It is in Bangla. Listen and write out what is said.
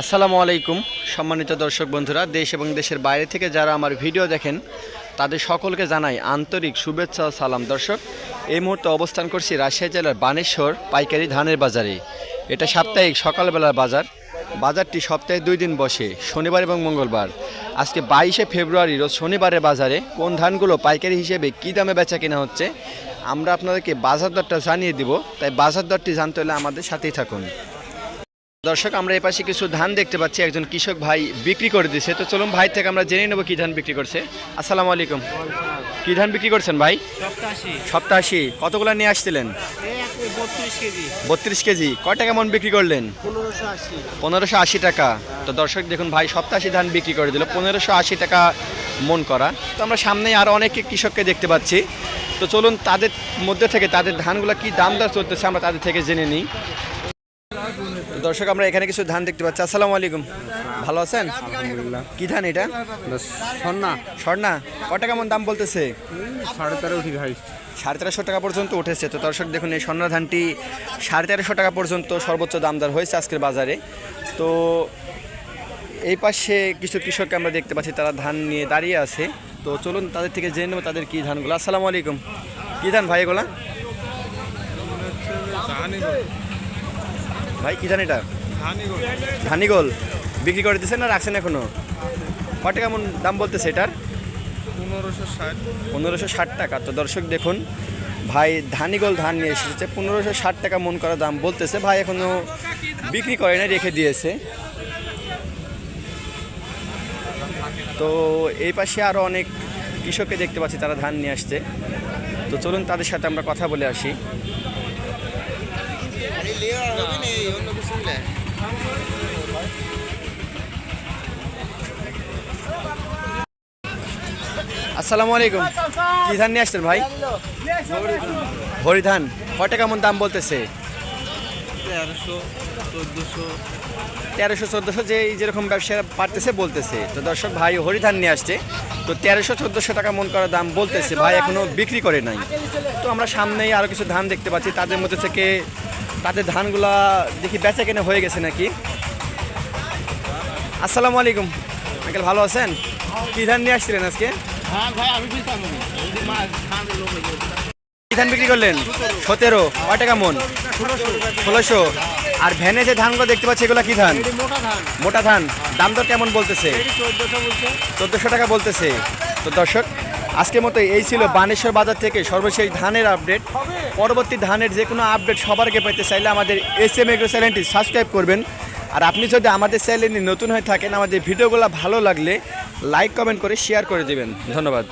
আসসালামু আলাইকুম, সম্মানিত দর্শক বন্ধুরা, দেশ এবং দেশের বাইরে থেকে যারা আমার ভিডিও দেখেন, তাদের সকলকে জানাই আন্তরিক শুভেচ্ছা ও সালাম। দর্শক, এই মুহূর্তে অবস্থান করছি রাজশাহী জেলার বানেশ্বর পাইকারি ধানের বাজারে। এটা সাপ্তাহিক সকালবেলার বাজার। বাজারটি সপ্তাহে দুই দিন বসে, শনিবার এবং মঙ্গলবার। আজকে বাইশে ফেব্রুয়ারি, রোজ শনিবারের বাজারে কোন ধানগুলো পাইকারি হিসেবে কী দামে বেচা কেনা হচ্ছে, আমরা আপনাদেরকে বাজার দরটা জানিয়ে দিব। তাই বাজার দরটি জানতে হলে আমাদের সাথেই থাকুন। দর্শক আমরা এই পাশে কিছু ধান দেখতে পাচ্ছি। একজন কৃষক ভাই বিক্রি করে দিছে। তো চলুন ভাই থেকে আমরা জেনে নেব কি ধান বিক্রি করছে। আসসালামু আলাইকুম। কি ধান বিক্রি করছেন ভাই? সপ্তাশি। কতগুলো নিয়ে আসছিলেন? বত্রিশ কেজি। কয় টাকা মন বিক্রি করলেন? পনেরোশো আশি। টাকা। তো দর্শক দেখুন ভাই সপ্তাশি ধান বিক্রি করে দিল। পনেরোশো আশি টাকা মন করা। তো আমরা সামনেই আরও অনেক কৃষককে দেখতে পাচ্ছি। তো চলুন তাদের মধ্যে থেকে তাদের ধানগুলো কি দাম দর চলতেছে আমরা তাদের থেকে জেনে নিই। দর্শক আমরা এখানে কিছু ধান দেখতে পাচ্ছি। আসসালামু আলাইকুম। ভালো আছেন? কি ধান এটা? স্বর্ণা। স্বর্ণা। ক টাকা মন দাম বলতেছে? সাড়ে তেরো উঠি ভাই সাড়ে তেরোশো টাকা পর্যন্ত উঠেছে। তো দর্শক দেখুন এই স্বর্ণ ধানটি সাড়ে তেরোশো টাকা পর্যন্ত সর্বোচ্চ দামদার হয়েছে আজকের বাজারে। তো এই পাশে কিছু কৃষককে আমরা দেখতে পাচ্ছি তারা ধান নিয়ে দাঁড়িয়ে আছে। তো চলুন তাদের থেকে জেনে নেব তাদের কী ধানগুলো। আসসালামু আলাইকুম। কী ধান ভাই এগুলা? ভাই, কী ধান এটা? ধানিগোল। বিক্রি করে দিচ্ছেন না রাখছেন এখনও? ক টাকা কেমন দাম বলতেছে এটার? পনেরোশো ষাট পনেরোশো ষাট টাকা। তো দর্শক দেখুন, ভাই ধানিগোল ধান নিয়ে এসেছে। পনেরোশো ষাট টাকা মন করা দাম বলতেছে। ভাই এখনও বিক্রি করে না রেখে দিয়েছে। তো এই পাশে আরও অনেক কৃষককে দেখতে পাচ্ছি, তারা ধান নিয়ে আসছে। তো চলুন তাদের সাথে আমরা কথা বলে আসি। আসসালামু আলাইকুম কি ধান নিয়ে আসছেন ভাই হরি ধান কয় টাকা মন দাম বলতেছে তেরোশো চোদ্দোশো যে যেরকম ব্যবসা পারতেছে বলতেছে তো দর্শক ভাই হরি ধান নিয়ে আসছে তো তেরোশো চোদ্দোশো টাকা মন করা দাম বলতেছে ভাই এখনও বিক্রি করে নাই তো আমরা সামনেই আরও কিছু ধান দেখতে পাচ্ছি তাদের মধ্যে থেকে তাদের ধানগুলা দেখি বেচা কেনা হয়ে গেছে নাকি? আসসালামু আলাইকুম। আঙ্কেল ভালো আছেন? কি ধান নিয়ে আসছিলেন আজকে? হ্যাঁ কি ধান বিক্রি করলেন? সতেরো। কয় টাকা মন? ষোলোশো। আর ভ্যানে যে ধানগুলো দেখতে পাচ্ছি এগুলো কি ধান? মোটা ধান। দাম দর কেমন বলতেছে? চোদ্দোশো টাকা বলতেছে। তো দর্শক আজকের মতো এই ছিল বানেশ্বর বাজার থেকে সর্বশেষ ধানের আপডেট। পরবর্তী ধানের যে কোনো আপডেট সবারকে পেতে চাইলে আমাদের এস এম এগ্রো চ্যানেলটি সাবস্ক্রাইব করবেন। আর আপনি যদি আমাদের চ্যানেলটি নতুন হয়ে থাকেন, আমাদের ভিডিওগুলো ভালো লাগলে লাইক, কমেন্ট করে শেয়ার করে দেবেন। ধন্যবাদ।